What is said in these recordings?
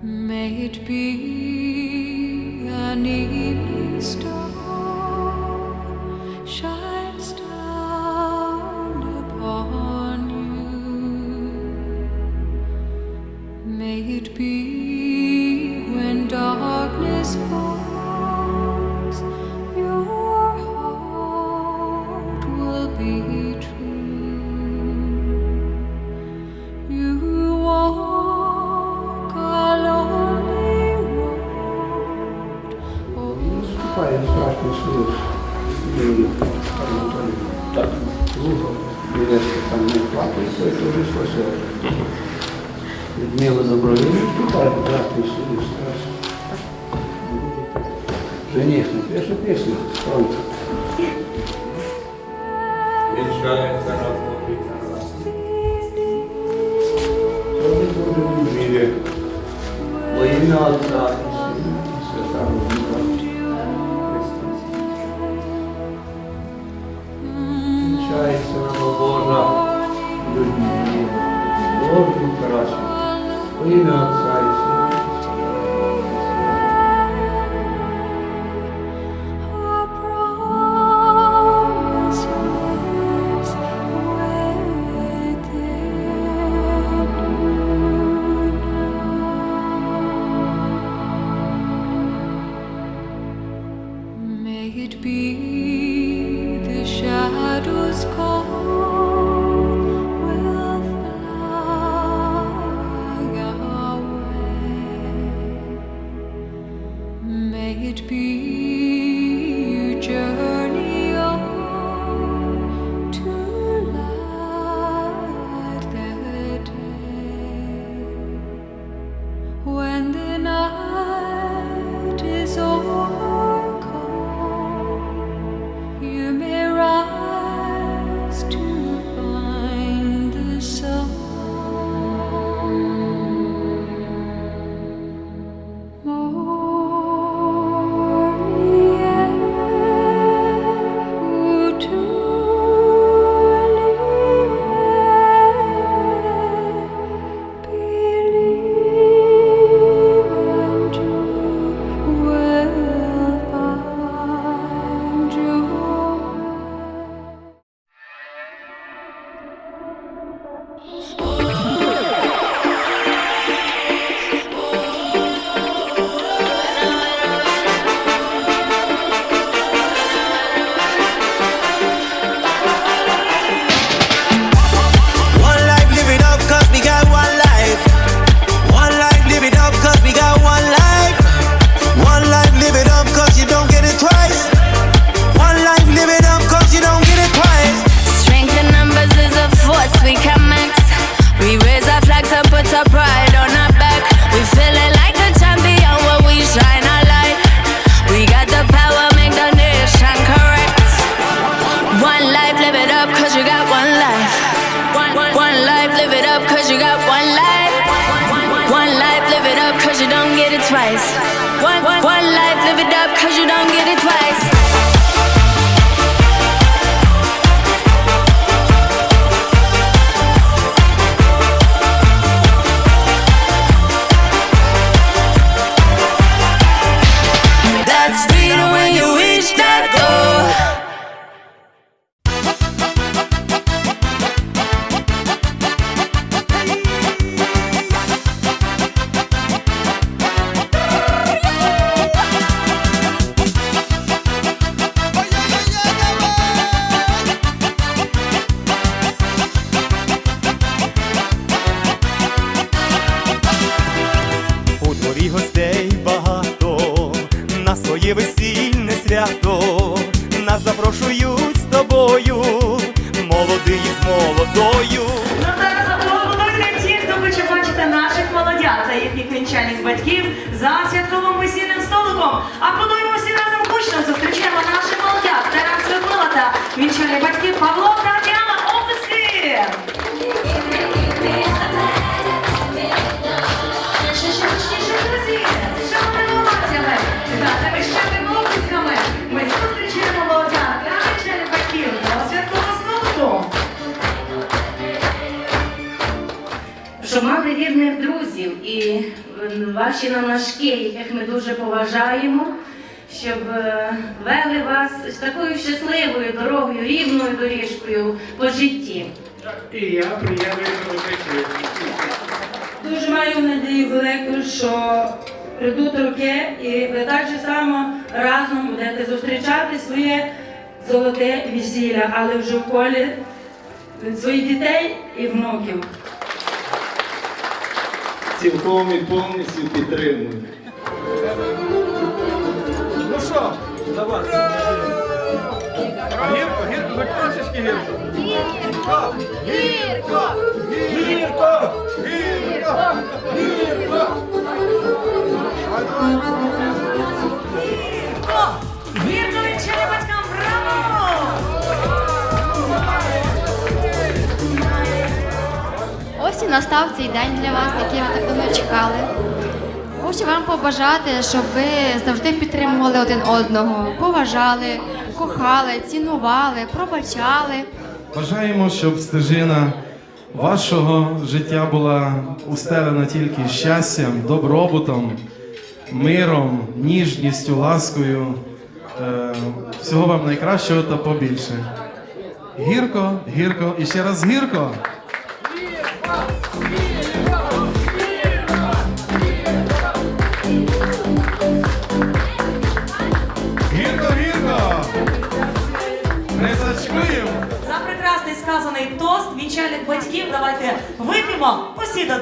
May it be an evening star. Конечно, я же песню спою. Мешается работать на вас. Все в мире. Во имя Отца was cold. Ваші намашки, яких ми дуже поважаємо, щоб е, вели вас такою щасливою дорогою, рівною доріжкою по житті. І я до тих. Дуже маю надію велику, що прийдуть роки і ви так же само разом будете зустрічати своє золоте весілля, але вже в колі своїх дітей і внуків. Цілком і повністю підтримую. Ну що, за вас? А гірко, гірко, хоч трошечки гірко. Гірко! Гірко! Гірко! Гірко! Гірко! Гірко вінчання настав цей день для вас, який ви так давно чекали. Хочу вам побажати, щоб ви завжди підтримували один одного, поважали, кохали, цінували, пробачали. Бажаємо, щоб стежина вашого життя була устелена тільки щастям, добробутом, миром, ніжністю, ласкою. Е, всього вам найкращого та побільше. Гірко, гірко і ще раз гірко. Гірко, сказаний тост. Вінчальних батьків. Давайте вип'ємо. Усі до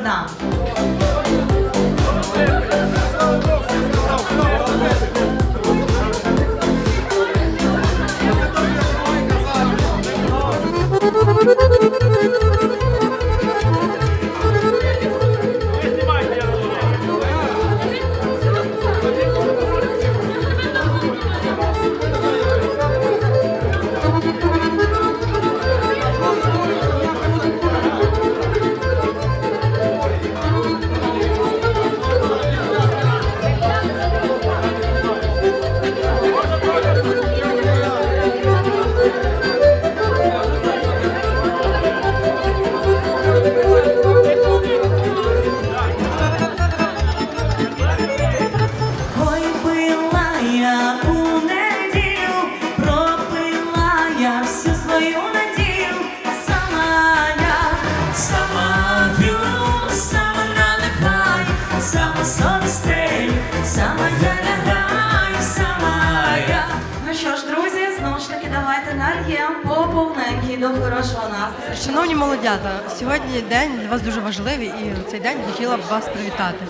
до хорошого настрою. Шановні молодята, сьогодні день для вас дуже важливий, і в цей день хотіла б вас привітати.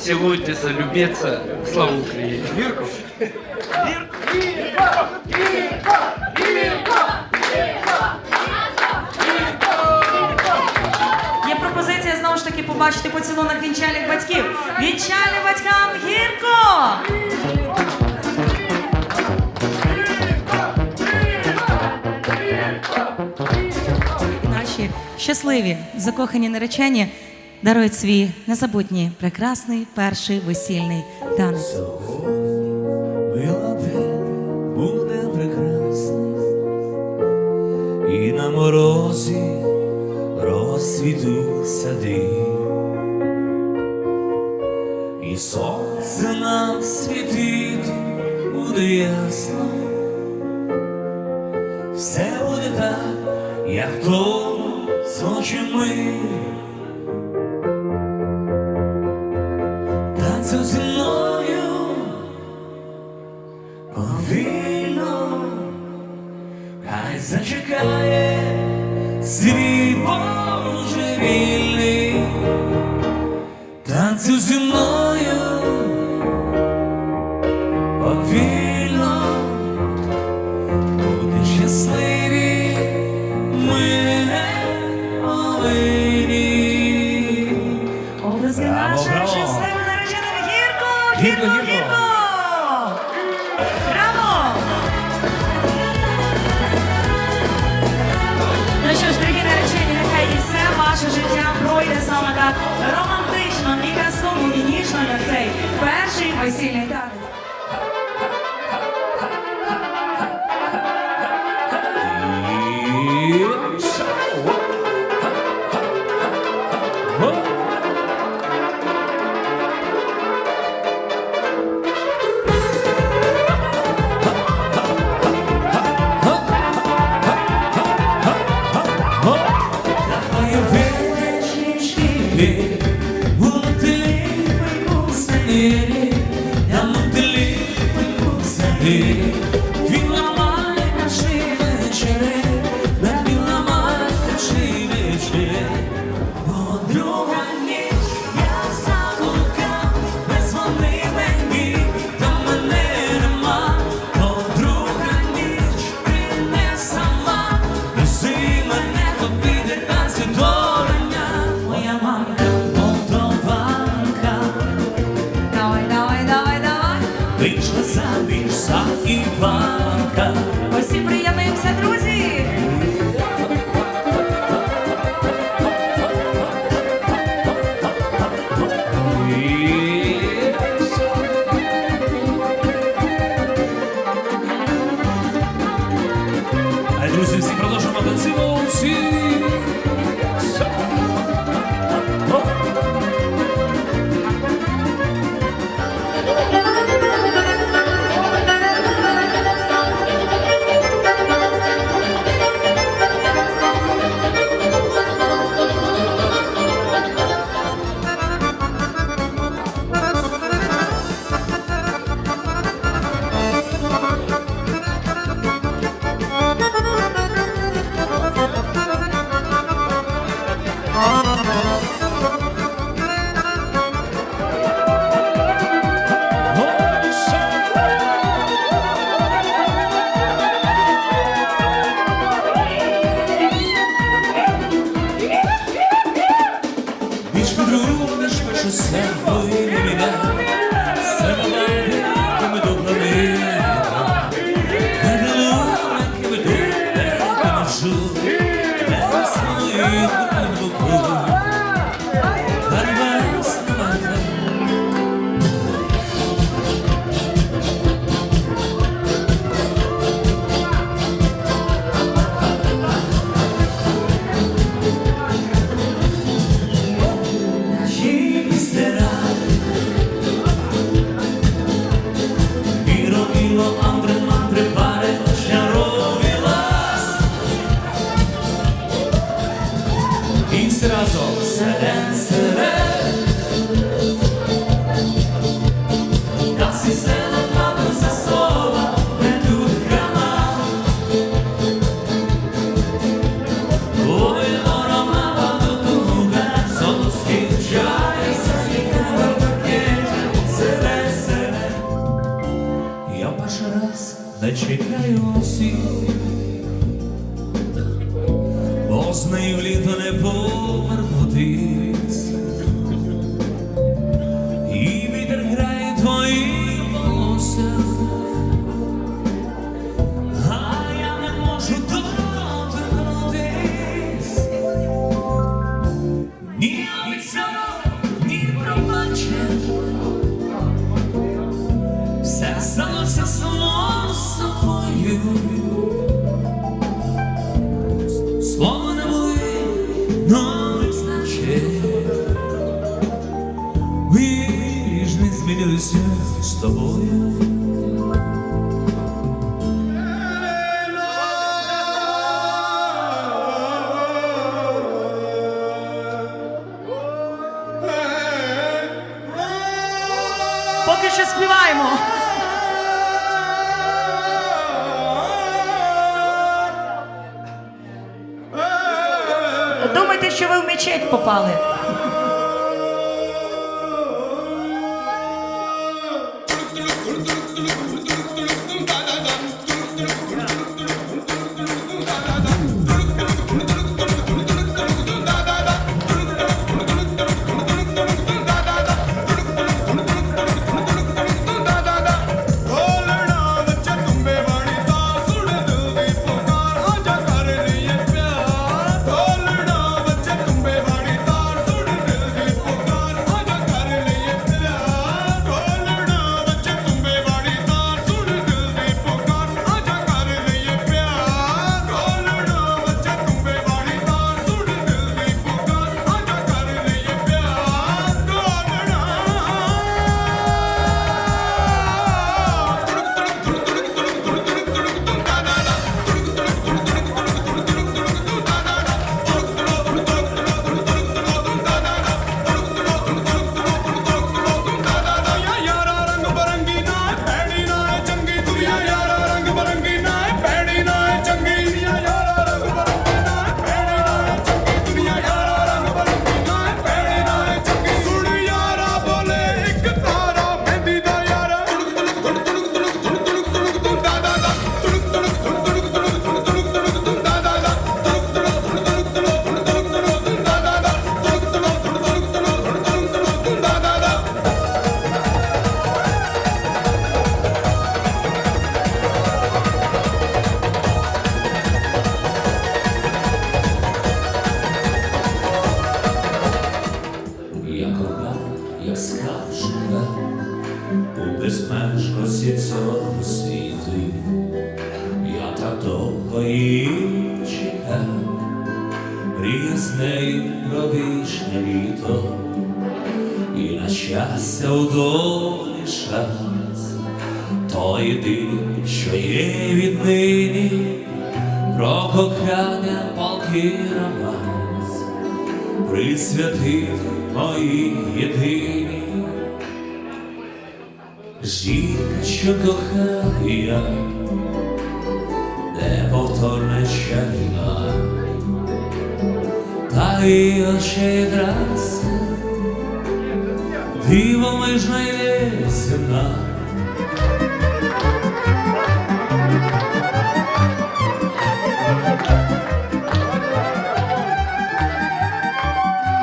Цілуйтеся, любіться. Слава Україні! Гірко! Є пропозиція знову ж таки побачити поцілунок вінчальних батьків. Вінчальним батькам гірко! Щасливі закохані наречені дарують свій незабутній прекрасний перший весільний танець. І на морозі розцвітуть сади, і сонце нам світити буде ясно, все буде так, як то сочимо ми. Танцю зі мною. Повільно, хай зачекає свій Божий вільний, танцю зі мною I Vasile попали. щастя у долі шанс, то єдине, що є віднині, про кохання полки романс, присвятити мої єдині, жінка, що кохає я, неповторне чарівна, та і очей раз. Земна.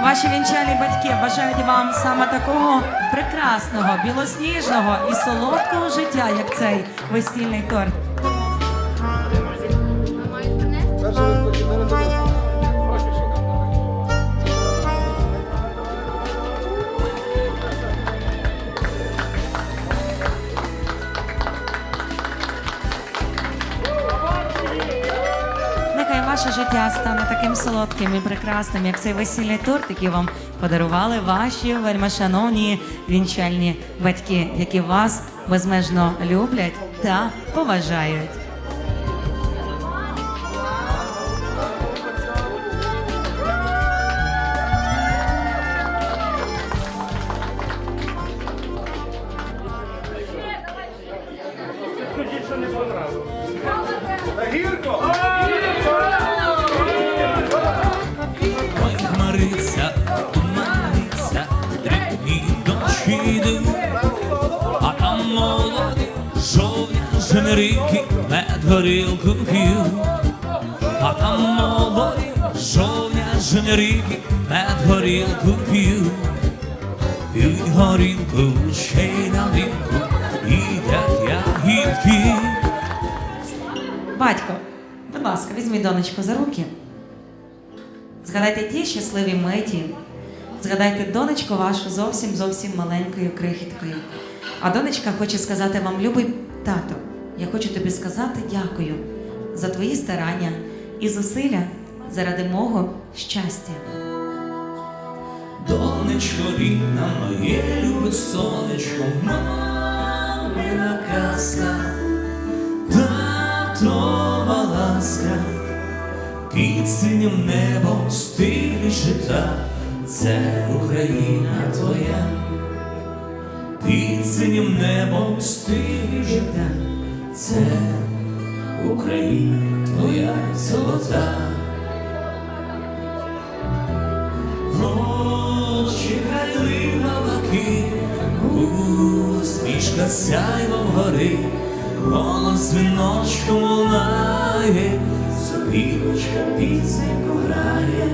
Ваші вінчальні батьки бажають вам саме такого прекрасного, білосніжного і солодкого життя, як цей весільний торт. Ваше життя стане таким солодким і прекрасним, як цей весільний торт, який вам подарували ваші вельмишановні вінчальні батьки, які вас безмежно люблять та поважають. П'ють, п'ють горілку ще й на вінку, їдять ягідки. Батько, будь ласка, візьміть донечку за руки. Згадайте ті щасливі миті. Згадайте донечку вашу зовсім зовсім маленькою крихіткою. А донечка хоче сказати вам, любий тато, я хочу тобі сказати дякую за твої старання і зусилля заради мого щастя. Донечко рідна моє любе сонечко, мамина казка, татова ласка, під синім небом стилі жита, це Україна твоя, під синім небом стилі жита, це Україна твоя золота. Усмішка сяйвом гори, голос віночком лунає, сопілочка пісеньку грає.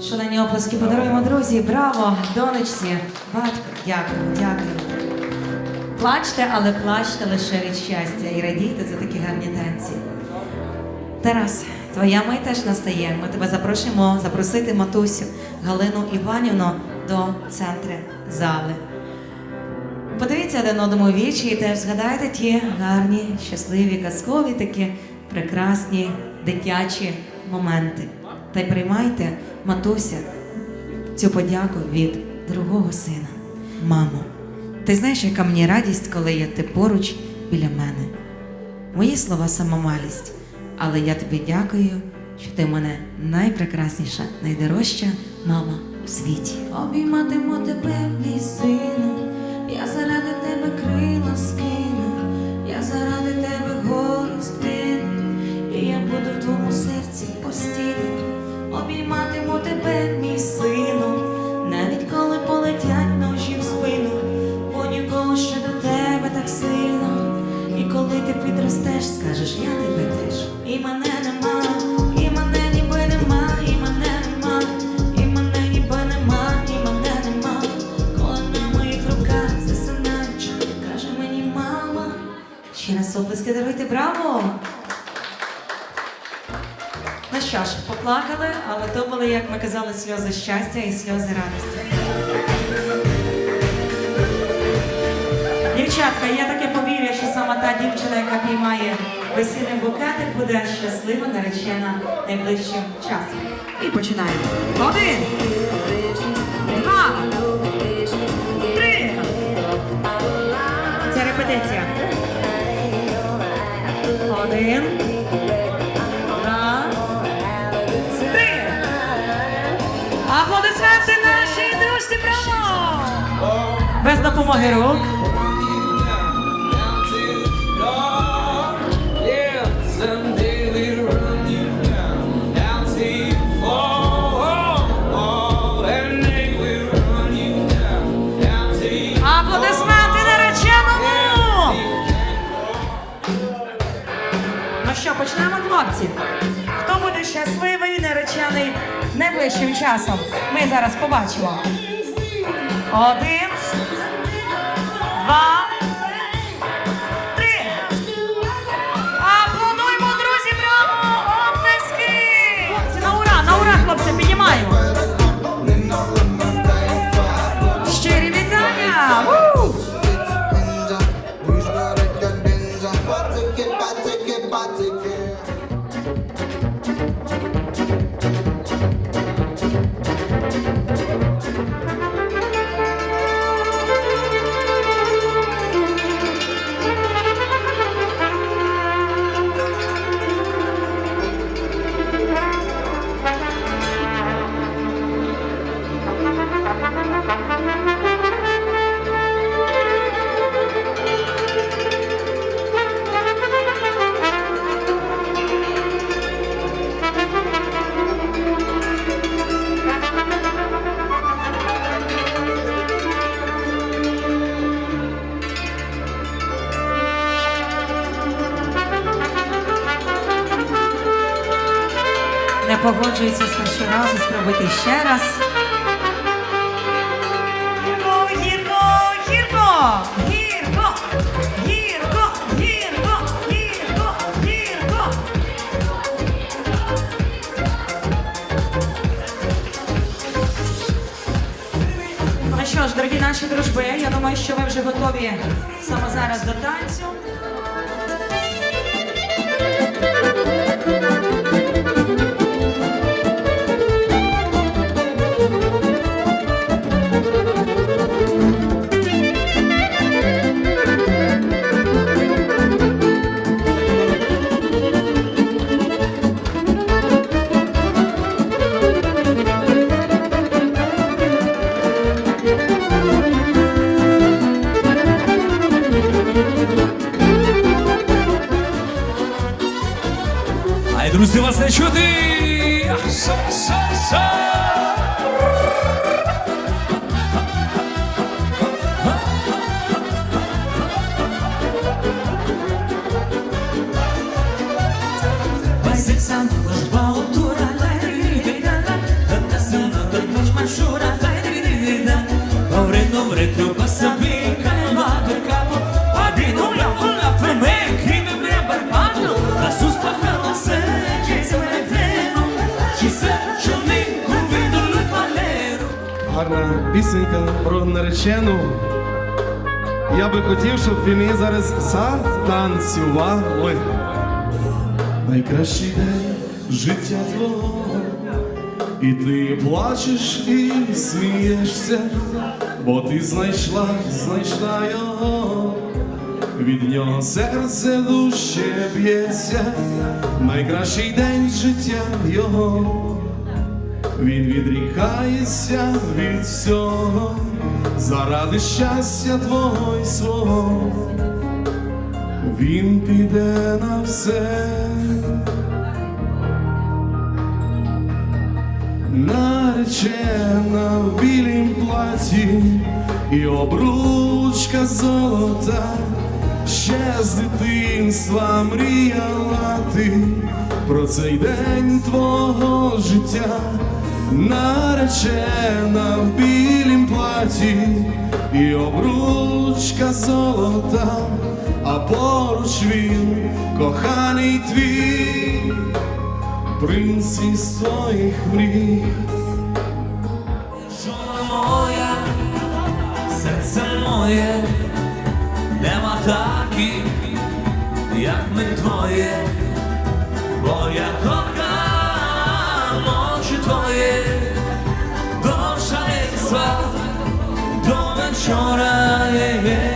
Шалені оплески подаруємо, друзі. Браво, донечці, батько, дякую, дякую. Плачте, але плачте лише від щастя і радійте за такі гарні танці. Тарас, твоя мить теж настає. Ми тебе запрошуємо запросити матусю Галину Іванівну до центру зали. Подивіться один одному вічі і теж згадайте ті гарні, щасливі, казкові такі прекрасні дитячі моменти. Та й приймайте, матуся, цю подяку від другого сина. Мамо, ти знаєш, яка мені радість, коли є ти поруч біля мене. Мої слова самомалість, але я тобі дякую, що ти мене найпрекрасніша, найдорожча мама у світі. Обійматиму тебе, мій сину, Ще раз даруйте, браво! Ну що ж, поплакали, але то були, як ми казали, сльози щастя і сльози радості. Дівчатка, є таке повір'я, що саме та дівчина, яка піймає весільний букетик, буде щаслива наречена найближчим часом. І починаємо. Один, два, три. Це репетиція. Один, два, три. Аплодисменти нашій дружці, браво! Без допомоги рук. Що, почнемо, хлопці? Хто буде щасливий, наречений найближчим часом? Ми зараз побачимо. Один, два. Не погоджується з першого разу, спробуйте ще раз. Гірко, гірко, гірко, гірко, гірко, гірко, гірко, гірко. Ну що ж, дорогі наші дружби, я думаю, що ви вже готові саме зараз до танцю. Гарна пісенька про наречену. Я би хотів, щоб вони зараз затанцювали. Найкращий день життя твого. І ти плачеш і смієшся, бо ти знайшла, знайшла його. Від нього серце душе б'ється, найкращий день життя його. Він відрікається від всього заради щастя твого й свого. Він піде на все. Наречена в білім платі і обручка золота, ще з дитинства мріяла ти про цей день твого життя, наречена в білім платі і обручка золота, а поруч він коханий твій принц із твоїх мрій. Жона моя, серце моє, нема таких, як ми твоє, бо я кохам সরালে